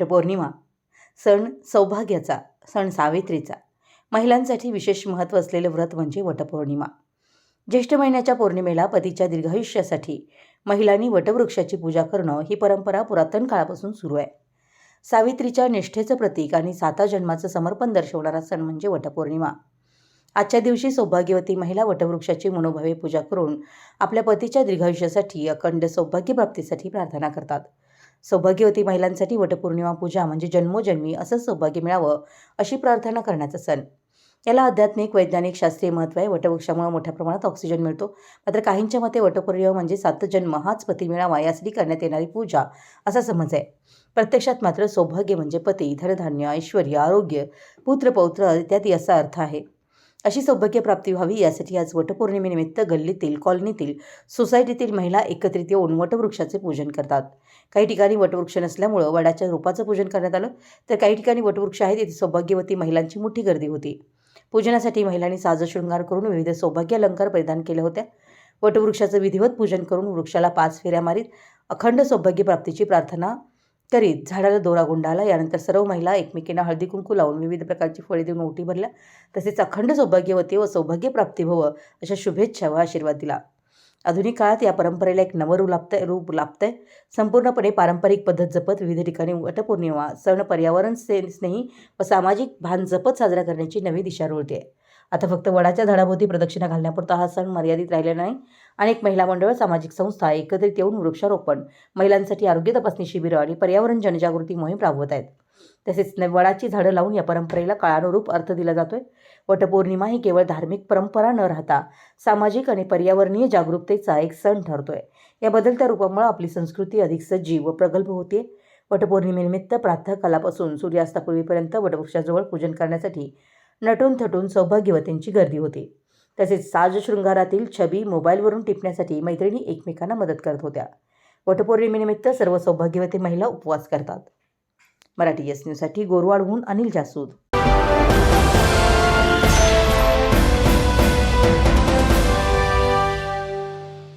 वटपौर्णिमा सण सौभाग्याचा सण सावित्रीचा. महिलांसाठी विशेष महत्त्व असलेले व्रत म्हणजे वटपौर्णिमा ज्येष्ठ महिन्याच्या पौर्णिमेला पतीच्या दीर्घायुष्यासाठी महिलांनी वटवृक्षाची पूजा करणं ही परंपरा पुरातन काळापासून सुरू आहे. सावित्रीच्या निष्ठेचं प्रतीक आणि साता जन्माचं समर्पण दर्शवणारा सण म्हणजे वटपौर्णिमा आजच्या दिवशी सौभाग्यवती महिला वटवृक्षाची मनोभावे पूजा करून आपल्या पतीच्या दीर्घायुष्यासाठी अखंड सौभाग्यप्राप्तीसाठी प्रार्थना करतात. सौभाग्यवती महिलांसाठी वटपौर्णिमा पूजा म्हणजे जन्मोजन्मी असं सौभाग्य मिळावं अशी प्रार्थना करण्याचा सण. याला आध्यात्मिक वैज्ञानिक शास्त्रीय महत्त्व आहे. वटवृक्षामुळे मोठ्या प्रमाणात ऑक्सिजन मिळतो. मात्र काहींच्या मते वटपौर्णिमा म्हणजे सात जन्म हाच पती मिळावा यासाठी करण्यात येणारी पूजा असा समज आहे. प्रत्यक्षात मात्र सौभाग्य म्हणजे पती धनधान्य ऐश्वर आरोग्य पुत्र पौत्र इत्यादी असा अर्थ आहे. अशी सौभाग्यप्राप्ती व्हावी यासाठी आज वटपौर्णिमेनिमित्त गल्लीतील कॉलनीतील सोसायटीतील महिला एकत्रित येऊन वटवृक्षाचे पूजन करतात. काही ठिकाणी वटवृक्ष नसल्यामुळं वडाच्या रूपाचं पूजन करण्यात आलं तर काही ठिकाणी वटवृक्ष आहेत तिथे सौभाग्यवती महिलांची मोठी गर्दी होती. पूजनासाठी महिलांनी साजशृंगार करून विविध सौभाग्य अलंकार परिधान केले होत्या वटवृक्षाचं विधिवत पूजन करून वृक्षाला पाच फेऱ्या मारीत अखंड सौभाग्यप्राप्तीची प्रार्थना तरी झाडाला दोरा गुंडाळला यानंतर सर्व महिला एकमेकींना हळदी कुंकू लावून विविध प्रकारची फळे देऊन ओटी भरल्या. तसेच अखंड सौभाग्यवती व सौभाग्यप्राप्ती भव अशा शुभेच्छा व आशीर्वाद दिला. आधुनिक काळात या परंपरेला एक नवं रूप लाभतंय रूप लाभतंय. संपूर्णपणे पारंपरिक पद्धत जपत विविध ठिकाणी वटपौर्णिमा सण पर्यावरण से स्नेही व सामाजिक भान जपत साजरा करण्याची नवी दिशा रोळते आता फक्त वडाच्या झाडाभोवती प्रदक्षिणा घालण्यापुरता हा सण मर्यादित राहिलेला नाही. अनेक महिला मंडळ सामाजिक संस्था एकत्रित येऊन वृक्षारोपण महिलांसाठी आरोग्य तपासणी शिबिरं आणि पर्यावरण जनजागृती मोहीम राबवत आहेत. तसेच वडाची झाडं लावून या परंपरेला काळानुरूप अर्थ दिला जातोय. वटपौर्णिमा ही केवळ धार्मिक परंपरा न राहता सामाजिक आणि पर्यावरणीय जागरूकतेचा एक सण ठरतोय. या बदलत्या रूपामुळे आपली संस्कृती अधिक सजीव व प्रगल्भ होते. वटपौर्णिमेनिमित्त प्रातःकालापासून सूर्यास्तापूर्वीपर्यंत वटवृक्षाजवळ पूजन करण्यासाठी नटून थटून सौभाग्यवतींची गर्दी होती. तसेच साज शृंगारातील छबी मोबाईलवरून टिपण्यासाठी मैत्रिणी एकमेकांना मदत करत होत्या. वटपौर्णिमेनिमित्त सर्व सौभाग्यवती महिला उपवास करतात. मराठी एस न्यूजसाठी गोरवाडहून अनिल जासूद.